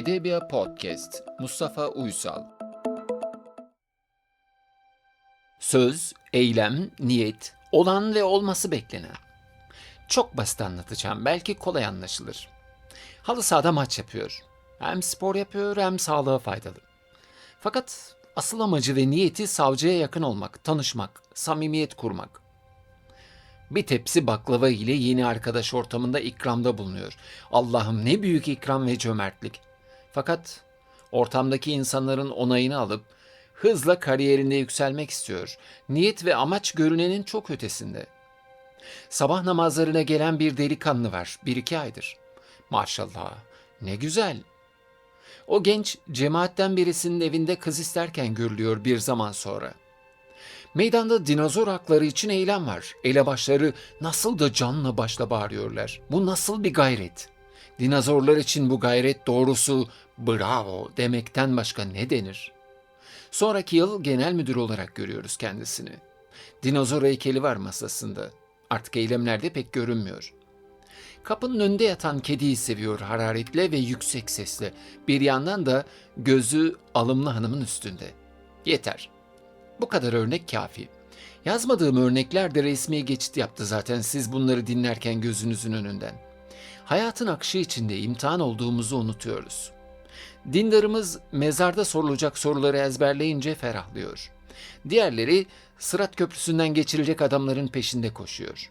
Edebia Podcast Mustafa Uysal Söz, eylem, niyet, olan ve olması beklenen. Çok basit anlatacağım, belki kolay anlaşılır. Halı sahada maç yapıyor. Hem spor yapıyor hem sağlığa faydalı. Fakat asıl amacı ve niyeti savcıya yakın olmak, tanışmak, samimiyet kurmak. Bir tepsi baklava ile yeni arkadaş ortamında ikramda bulunuyor. Allah'ım ne büyük ikram ve cömertlik. Fakat ortamdaki insanların onayını alıp hızla kariyerinde yükselmek istiyor. Niyet ve amaç görünenin çok ötesinde. Sabah namazlarına gelen bir delikanlı var, bir iki aydır. Maşallah, ne güzel. O genç cemaatten birisinin evinde kız isterken görülüyor bir zaman sonra. Meydanda dinozor hakları için eylem var. Elebaşları nasıl da canla başla bağırıyorlar. Bu nasıl bir gayret? Dinozorlar için bu gayret doğrusu bravo demekten başka ne denir? Sonraki yıl genel müdür olarak görüyoruz kendisini. Dinozor heykeli var masasında. Artık eylemlerde pek görünmüyor. Kapının önünde yatan kediyi seviyor hararetle ve yüksek sesle. Bir yandan da gözü alımlı hanımın üstünde. Yeter. Bu kadar örnek kafi. Yazmadığım örnekler de resmi geçit yaptı zaten siz bunları dinlerken gözünüzün önünden. Hayatın akışı içinde imtihan olduğumuzu unutuyoruz. Dindarımız mezarda sorulacak soruları ezberleyince ferahlıyor. Diğerleri Sırat Köprüsü'nden geçirecek adamların peşinde koşuyor.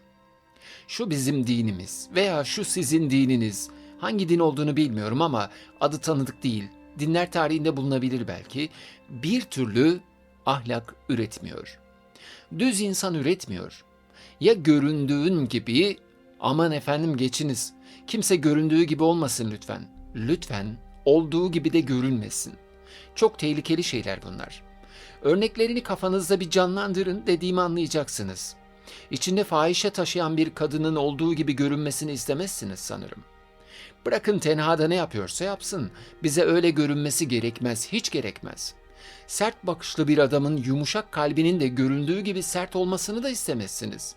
Şu bizim dinimiz veya şu sizin dininiz hangi din olduğunu bilmiyorum ama adı tanıdık değil. Dinler tarihinde bulunabilir belki. Bir türlü ahlak üretmiyor. Düz insan üretmiyor. Ya göründüğün gibi aman efendim geçiniz. Kimse göründüğü gibi olmasın lütfen. Lütfen olduğu gibi de görünmesin. Çok tehlikeli şeyler bunlar. Örneklerini kafanızda bir canlandırın dediğimi anlayacaksınız. İçinde fahişe taşıyan bir kadının olduğu gibi görünmesini istemezsiniz sanırım. Bırakın tenhada ne yapıyorsa yapsın. Bize öyle görünmesi gerekmez, hiç gerekmez. Sert bakışlı bir adamın yumuşak kalbinin de göründüğü gibi sert olmasını da istemezsiniz.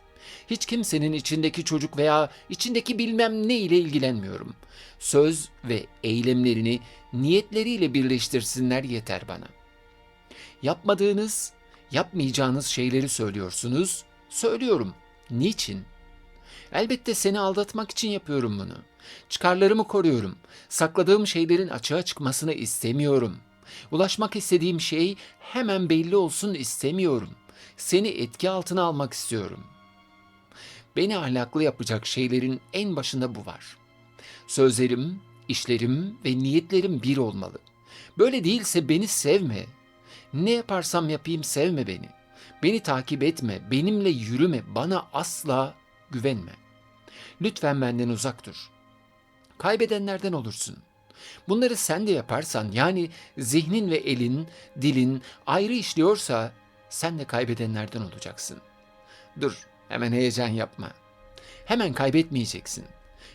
Hiç kimsenin içindeki çocuk veya içindeki bilmem ne ile ilgilenmiyorum. Söz ve eylemlerini niyetleriyle birleştirsinler yeter bana. Yapmadığınız, yapmayacağınız şeyleri söylüyorsunuz. Söylüyorum. Niçin? Elbette seni aldatmak için yapıyorum bunu. Çıkarlarımı koruyorum. Sakladığım şeylerin açığa çıkmasını istemiyorum. Ulaşmak istediğim şey hemen belli olsun istemiyorum. Seni etki altına almak istiyorum. Beni ahlaklı yapacak şeylerin en başında bu var. Sözlerim, işlerim ve niyetlerim bir olmalı. Böyle değilse beni sevme. Ne yaparsam yapayım sevme beni. Beni takip etme, benimle yürüme, bana asla güvenme. Lütfen benden uzak dur. Kaybedenlerden olursun. Bunları sen de yaparsan yani zihnin ve elin, dilin ayrı işliyorsa sen de kaybedenlerden olacaksın. Dur, hemen heyecan yapma. Hemen kaybetmeyeceksin.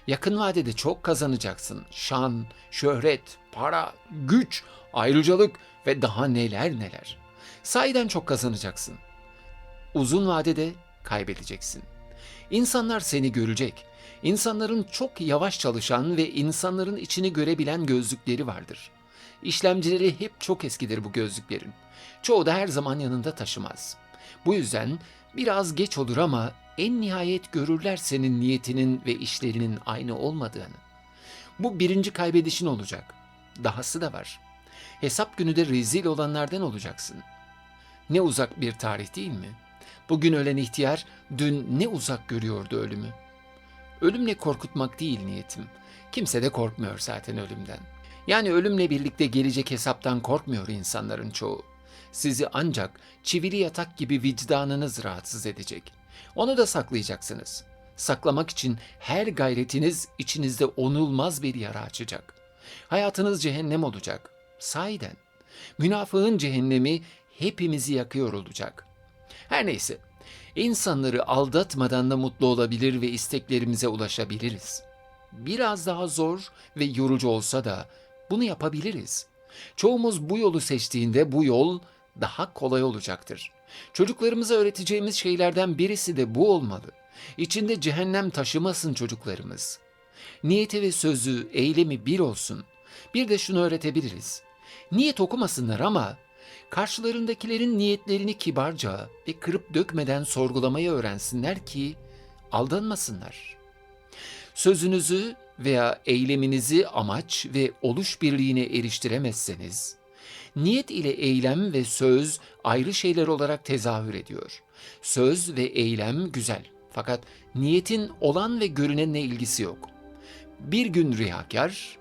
Yakın vadede çok kazanacaksın. Şan, şöhret, para, güç, ayrıcalık ve daha neler neler. Sahiden çok kazanacaksın. Uzun vadede kaybedeceksin. İnsanlar seni görecek. İnsanların çok yavaş çalışan ve insanların içini görebilen gözlükleri vardır. İşlemcileri hep çok eskidir bu gözlüklerin. Çoğu da her zaman yanında taşımaz. Bu yüzden biraz geç olur ama en nihayet görürler senin niyetinin ve işlerinin aynı olmadığını. Bu birinci kaybedişin olacak. Dahası da var. Hesap günü de rezil olanlardan olacaksın. Ne uzak bir tarih değil mi? Bugün ölen ihtiyar dün ne uzak görüyordu ölümü. Ölümle korkutmak değil niyetim. Kimse de korkmuyor zaten ölümden. Yani ölümle birlikte gelecek hesaptan korkmuyor insanların çoğu. Sizi ancak çivili yatak gibi vicdanınız rahatsız edecek. Onu da saklayacaksınız. Saklamak için her gayretiniz içinizde onulmaz bir yara açacak. Hayatınız cehennem olacak. Sahiden. Münafığın cehennemi hepimizi yakıyor olacak. Her neyse, insanları aldatmadan da mutlu olabilir ve isteklerimize ulaşabiliriz. Biraz daha zor ve yorucu olsa da bunu yapabiliriz. Çoğumuz bu yolu seçtiğinde bu yol daha kolay olacaktır. Çocuklarımıza öğreteceğimiz şeylerden birisi de bu olmalı. İçinde cehennem taşımasın çocuklarımız. Niyeti ve sözü, eylemi bir olsun. Bir de şunu öğretebiliriz. Niyet okumasınlar ama karşılarındakilerin niyetlerini kibarca ve kırıp dökmeden sorgulamayı öğrensinler ki aldanmasınlar. Sözünüzü veya eyleminizi amaç ve oluş birliğine eriştiremezseniz, niyet ile eylem ve söz ayrı şeyler olarak tezahür ediyor. Söz ve eylem güzel fakat niyetin olan ve görünenle ilgisi yok. Bir gün riyakar,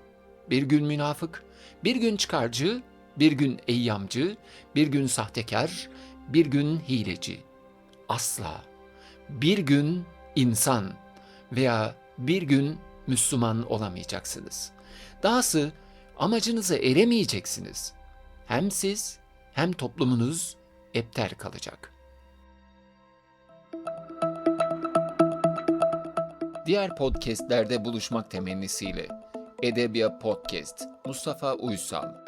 bir gün münafık, bir gün çıkarcı, bir gün eyyamcı, bir gün sahtekar, bir gün hileci. Asla. Bir gün insan veya bir gün Müslüman olamayacaksınız. Dahası amacınıza eremeyeceksiniz. Hem siz hem toplumunuz epter kalacak. Diğer podcastlerde buluşmak temennisiyle Edebiyat Podcast Mustafa Uysal